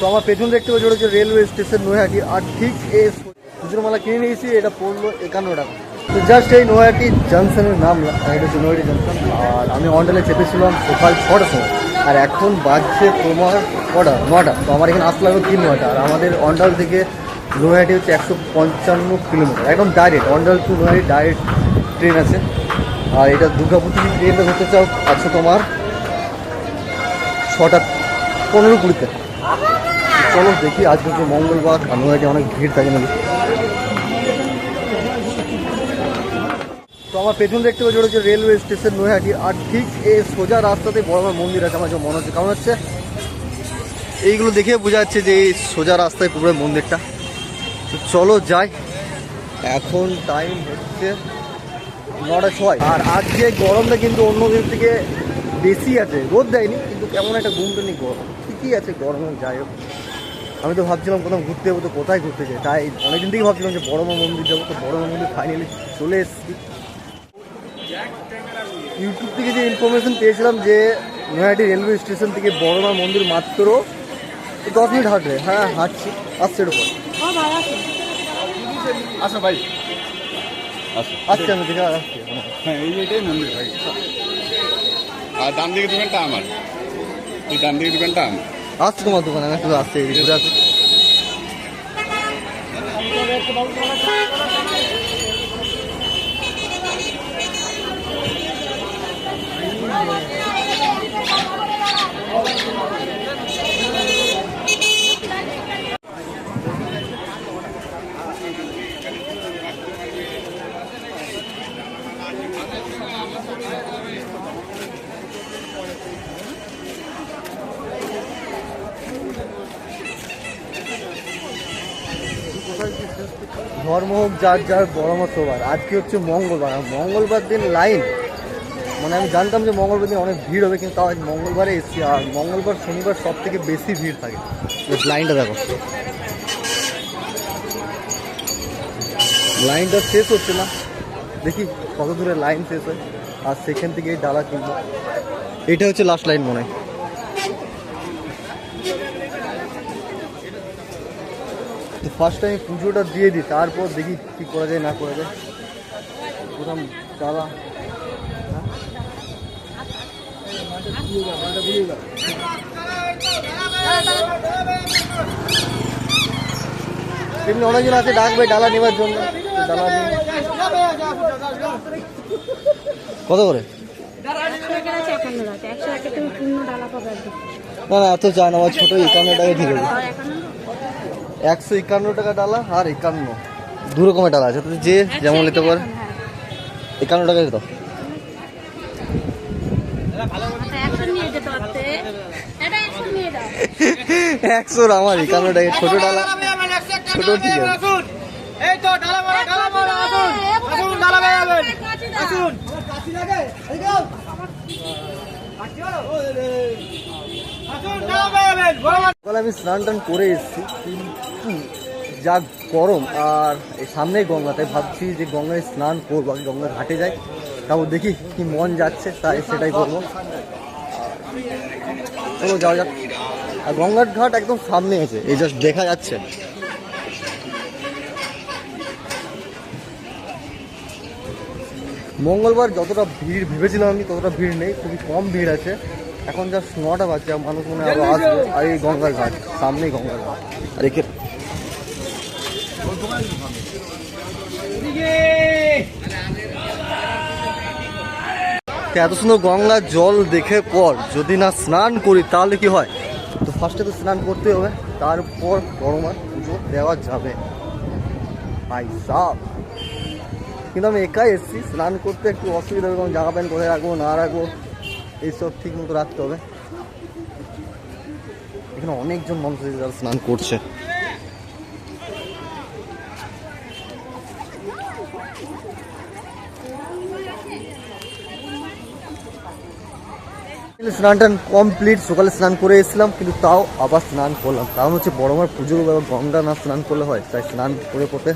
তো আমার পেছন দেখতে পাচ্ছি ওটা হচ্ছে রেলওয়ে স্টেশন নৈহাটি, আর ঠিক এই খুচরো মালা কিনে নিয়েছি এটা পড়ল একান্ন টাকা। তো জাস্ট এই নৈহাটি জাংশনের নাম এটা হচ্ছে নৈহাটি জাংশন। আর আমি অন্ডালে চেপেছিলাম সকাল ছটার সময়, আর এখন বাজছে তোমার কটা? নটা। তো আমার এখানে আসতে লাগল তিন নটা আর আমাদের অন্ডাল থেকে নৈহাটি হচ্ছে একশো পঞ্চান্ন কিলোমিটার। একদম direct Andal to Naihati direct train আছে। আর এটা দুর্গাপুর থেকে ট্রেনটা ধরতে চাও আছে তোমার ছটা পনেরো কুড়িতে। চলো, দেখি আজকে হচ্ছে মঙ্গলবার নৈহাটি অনেক ভিড় থাকে নাকি। তো আমার পেছন দেখতে পাচ্ছি হচ্ছে রেলওয়ে স্টেশন নৈহাটি, আর ঠিক এই সোজা রাস্তাতে বড় বড় মন্দির আছে, আমার মনে হচ্ছে কারণ হচ্ছে? এইগুলো দেখে বোঝা যাচ্ছে যে এই সোজা রাস্তায় পুরো মন্দিরটা। তো চলো যাই। এখন টাইম হচ্ছে নটা ছয়। আর আজকে গরমটা কিন্তু অন্য দিন থেকে বেশি আছে। রোদ দেয়নি, কিন্তু কেমন একটা ঘুমটা নেই গরম। ঠিকই আছে গরম, যাই হোক। আমি তো ভাবছিলাম কোথাও ঘুরতে যাব তো কোথায় ঘুরতে যাই? তাই অনেকদিন থেকেই ভাবছিলাম যে বড় মা মন্দির যাব তো বড় মা মন্দির ফাইনালি চলে এসেছি। ইউটিউব থেকে যে ইনফরমেশন পেয়েছিলাম যে নৈহাটি রেলওয়ে স্টেশন থেকে বড় মা মন্দির মাত্র দশ মিনিট হাঁটবে। হ্যাঁ হাঁটছি। আসছে এর উপর আসো ভাই। আসছে আমি দেখে আসছি। হ্যাঁ এই এটাই মন্দির ভাই। আর ডান দিকে দোকানটা আমার। এই ডান দিকে দোকানটা আমার। আসছে তোমার দোকানে আমি একটু আসছি এদিকে ঘুরে আসছি ধর্ম হোক যার যার সবার। আজকে হচ্ছে মঙ্গলবার। আর মঙ্গলবার দিন লাইন। মানে আমি জানতাম যে মঙ্গলবার দিন অনেক ভিড় হবে কিন্তু তাও আজ মঙ্গলবারে এসছি। আর মঙ্গলবার শনিবার সব থেকে বেশি ভিড় থাকে। লাইনটা দেখো। লাইনটা শেষ হচ্ছে না। দেখি কত দূরে লাইন শেষ হয়। আর সেখান থেকে এই ডালা কিনবো। এটা হচ্ছে লাস্ট লাইন মনে হয়। তো ফার্স্ট টাইম পুজোটা দিয়ে দিই তারপর দেখি কী করা যায় না করা যায়। প্রথম দাদা। এমনি অনেকজন আছে ডাকবে ডালা নেবার জন্য। ডালা কত করে? না না এত চায় না আমার ছোটো একান্ন টাকা ঠিক আছে একশো একান্ন টাকা ডালা আর একান্ন। দু রকমের ডালা আছে যে যেমন নিতে পারে। হ্যাঁ। একান্ন টাকা দিত আচ্ছা একশো নিয়ে যেতে পারতে। এটা একশো নিয়ে দাও। একশোর আমার একান্ন টাকা ছোটো ডালা। ছোটো ঠিক আছে। এই তো ডালা মারা ডালা মারা আসুন আসুন ডালা যাবেন আসুন আসুন ডালা পেয়ে যাবেন বড়। মাছ আমি স্নান টান করে এসেছি। যা গরম, আর এই সামনেই গঙ্গা, তাই ভাবছি যে গঙ্গায় স্নান করব আমি গঙ্গার ঘাটে যাই, তারপর দেখি কি মন যাচ্ছে, তাই সেটাই করব। চলো যাওয়া যাক। আর গঙ্গার ঘাট একদম সামনে আছে, এই জাস্ট দেখা যাচ্ছে। মঙ্গলবার যতটা ভিড়, ভেবেছিলাম আমি ততটা ভিড় নেই, খুবই কম ভিড় আছে। এখন জাস্ট নটা বাজছে মানুষ মনে হয় আরও আসবে, আর এই গঙ্গার ঘাট, সামনেই গঙ্গার ঘাট। আর একে তো এত সুন্দর গঙ্গার জল দেখে পর যদি না স্নান করি, তাহলে কি হয়? তো ফার্স্টে তো স্নান করতে হবে, তারপর গরমার পুজো দেওয়া যাবে। ভাই কিন্তু আমি একাই এসেছি, স্নান করতে একটু অসুবিধা হবে জামা প্যান্ট কোথায় রাখব, না রাখব, এইসব ঠিক মতো রাখতে হবে। এখানে অনেকজন মানুষ স্নান করছে। স্নান টান কমপ্লিট সকালে স্নান করে এসেছিলাম, কিন্তু তাও আবার স্নান করলাম। কারণ হচ্ছে বড় মার পুজোর বেলা গঙ্গা না স্নান করলে হয়, তাই স্নান করে করতে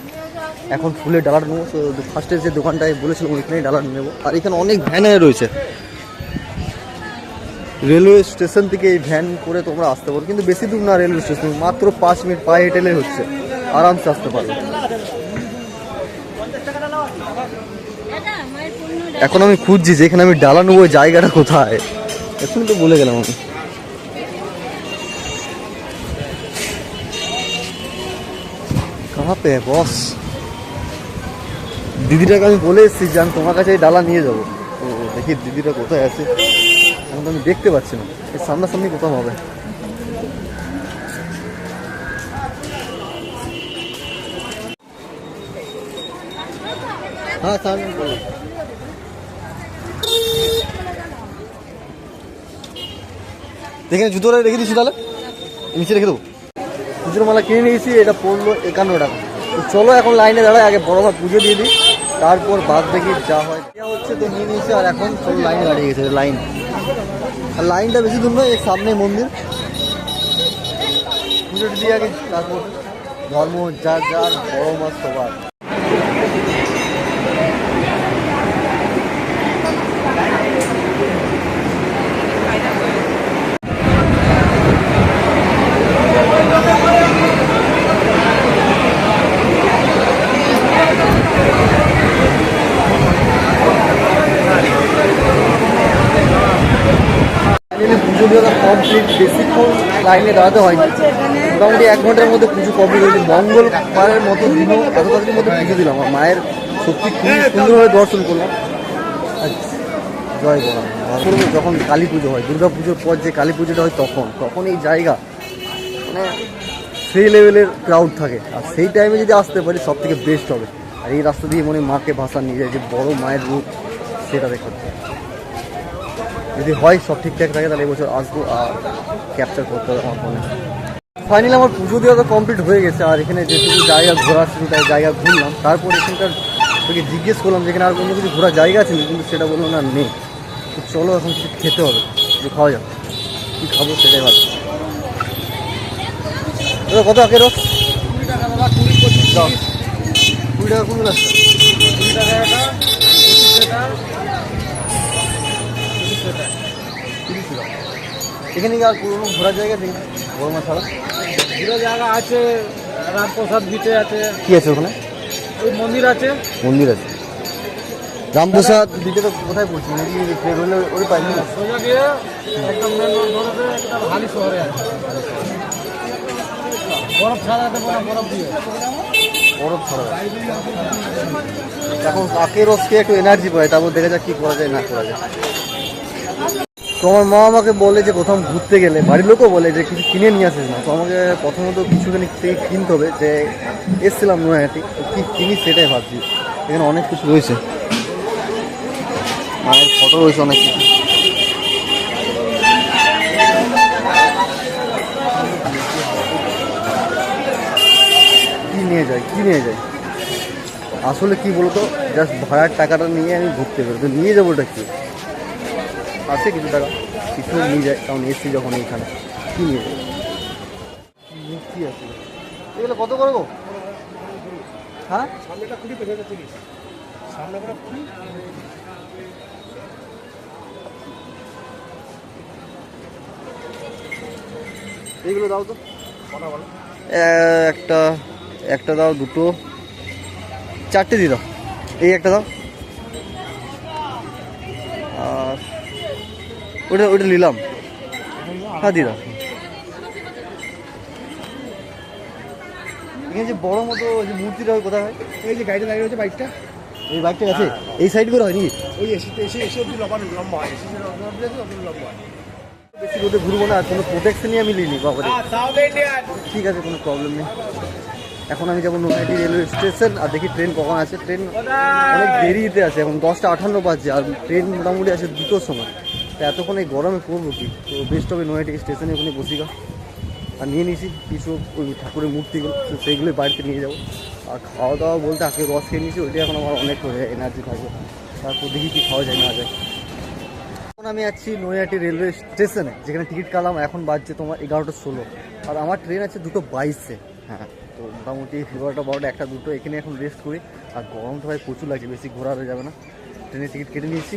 এখন ফুলের ডালার নেব তো ফার্স্টে যে দোকানটায় বলেছিলাম, ওইখানেই ডালার নেব। আর এখানে অনেক ভ্যানে রয়েছে। রেলওয়ে স্টেশন থেকে এই ভ্যান করে তোমরা আসতে পারো, কিন্তু বেশি দূর না রেলওয়ে স্টেশন মাত্র পাঁচ মিনিট পায়ে হেঁটেলে হচ্ছে। আরামসে আসতে পূর্ণ এখন আমি খুঁজছি যে এখানে আমি ডালা নেব, জায়গাটা কোথায়? এখন তো বলে গেলাম আমি। বস দিদিটাকে আমি বলে এসেছি যে আমি তোমার কাছে এই ডালা নিয়ে যাব। তো দেখি দিদিটা কোথায় আছে। এখন তো আমি দেখতে পাচ্ছি না। এই সামনাসামনি কোথাও হবে। হ্যাঁ সামনে এখানে জুতোটা রেখে দিচ্ছি তাহলে। নিচে রেখে দেবো। জুতোর মালা কিনে নিয়েছি, এটা পড়ল একান্ন টাকা। চলো এখন লাইনে দাঁড়ায় আগে বড় ভাই পুজো দিয়ে দিই। তারপর বাদ দেখি যা হয়। হচ্ছে তো নিয়ে নিয়েছি, আর এখন চলো লাইনে দাঁড়িয়ে গেছে লাইন। আর লাইনটা বেশি দূর নয়, এর সামনে মন্দির। পুজোটা দিয়ে আগে তারপর ধর্ম, যার যার বড় মাছ সবার। পুজো কমপ্লিট বেশিক্ষণ লাইনে দাঁড়াতে হয়নি। মোটামুটি এক ঘণ্টার মধ্যে পুজো কমপ্লিট হয়েছে। মঙ্গলবারের মতো দিনও এত তাড়াতাড়ির মধ্যে পুজো দিলাম। আমার মায়ের সত্যি খুবই সুন্দরভাবে দর্শন করলাম। জয় বলা যখন কালী পুজো হয়, দুর্গা পুজোর পর যে কালী পুজোটা হয় তখন তখন এই জায়গা মানে সেই লেভেলের ক্রাউড থাকে। আর সেই টাইমে যদি আসতে পারি সব থেকে বেস্ট হবে। আর এই রাস্তা দিয়ে মনে মাকে ভাষা নিয়ে যায়, যে বড় মায়ের রূপ, সেটা দেখাতে যদি হয় সব ঠিকঠাক থাকে, তাহলে এবছর আসব আর ক্যাপচার করতে হবে আমার ফোনে ফাইনালি আমার পুজো দেওয়া তো কমপ্লিট হয়ে গেছে, আর এখানে যেটুকু জায়গা ঘোরা ছিল তাই জায়গা ঘুরলাম। তারপর এখানকার তোকে জিজ্ঞেস করলাম যে এখানে আর কোনো কিছু ঘোরার জায়গা আছে? কিন্তু সেটা বলল না, নেই। তো চলো এখন কিছু খেতে হবে, যে খাওয়া যাবে কী খাব সেটাই ভাবছি। দাদা, কত আখের রস? দাও। কুড়ি টাকা কোন রাস্তা তিরিশ টাকা এখানে কি আর কোনো ঘোরার জায়গা নেই? বড় মা ছাড়া জায়গা আছে রামপ্রসাদ বিচে আছে। কি আছে ওখানে? ওই মন্দির আছে। মন্দির আছে। রামপ্রসাদ দিকে তো কোথায় পড়ছি নাকি ট্রেন ওই পাইনি সোজা গিয়ে একদম মেন রোড ধরে একটা হালি শহরে আছে। বরফ ছাড়া আছে বরফ বরফ দিয়ে। বরফ ছড়া এখন কাকের রসকে একটু এনার্জি পায় তারপর দেখা যাক কি করা যায় না করা যায়। তো আমার মা আমাকে বলে যে কোথাও ঘুরতে গেলে, বাড়ির লোকও বলে যে কিছু কিনে নিয়ে আসিস না। তো আমাকে প্রথমত কিছুখানি থেকে কিনতে হবে যে এসছিলাম নয়াহাটি তো কী কিনি সেটাই ভাবছি। এখানে অনেক কিছু রয়েছে। মায়ের ফটো রয়েছে অনেক কিছু। কী নিয়ে যায়, কী নিয়ে যায়? আসলে কি বলতো? জাস্ট ভাড়ার টাকাটা নিয়ে আমি ঘুরতে পারি তো নিয়ে যাব ওটা কি? আছে কিছু টাকা কিছু নিয়ে যায় কারণ এসছি যখন এইখানে কি নিয়ে যায়? কি আছে। এগুলো কত করব হ্যাঁ? সামনেটা কুড়ি পেছনে তিরিশ সামনে করে কুড়ি এইগুলো দাও তো। একটা একটা দাও দুটো। চারটে দিয়ে দাও। এই একটা দাও। আর ওটা ওটা নিলাম। হ্যাঁ দিয়ে দাও। এখানে যে বড় মতো যে মূর্তিটা হয় কোথায় হয়? এই যে গাড়িটা দাঁড়িয়ে রয়েছে বাইকটা? এই বাইকটা আছে এই সাইড করে হয় নাকি ওই এসিতে এসে এসে অব্দি লম্বা লম্বা হয়। এসে লম্বা লম্বা হয়। বেশি রোদে ঘুরবো না আর কোনো প্রোটেকশনই আমি নিইনি বাবারে। ঠিক আছে কোনো প্রবলেম নেই। এখন আমি যাব নৈহাটি রেলওয়ে স্টেশন আর দেখি ট্রেন কখন আছে। ট্রেন অনেক দেরিতে আছে এখন দশটা আঠান্ন বাজছে আর ট্রেন মোটামুটি আছে দুটোর সময়। তা এতক্ষণ এই গরমে করব কি? তো বেস্ট হবে নৈহাটি স্টেশনে ওখানে বসি গা। আর নিয়ে নিয়েছি কিছু ওই ঠাকুরের মূর্তিগুলো তো সেইগুলোই বাড়িতে নিয়ে যাব। আর খাওয়া দাওয়া বলতে আগে রস খেয়ে নিয়েছি, ওইটাই এখন আমার অনেক এনার্জি থাকবে। তারপর দেখি কি খাওয়া যায় না যায়। এখন আমি আছি নৈহাটি রেলওয়ে স্টেশনে, যেখানে টিকিট কাটলাম, এখন বাজছে তোমার এগারোটা ষোলো। আর আমার ট্রেন আছে দুটো বাইশে। হ্যাঁ তো মোটামুটি এগারোটা বারোটা, একটা দুটো, এখানে এখন রেস্ট করি। আর গরমটা ভাই প্রচুর লাগছে, বেশি ঘোরা হয়ে যাবে না। ট্রেনের টিকিট কেটে নিয়েছি।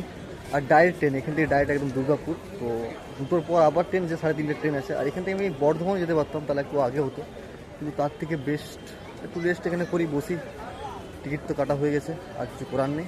আর ডাইরেক্ট ট্রেন এখান থেকে ডাইরেক্ট একদম দুর্গাপুর। তো দুটোর পর আবার ট্রেন যে সাড়ে তিনটে ট্রেন আছে। আর এখান থেকে আমি বর্ধমান যেতে পারতাম, তাহলে একটু আগে হতো। কিন্তু তার থেকে বেস্ট একটু রেস্ট এখানে করি, বসি। টিকিট তো কাটা হয়ে গেছে, আর কিছু করার নেই।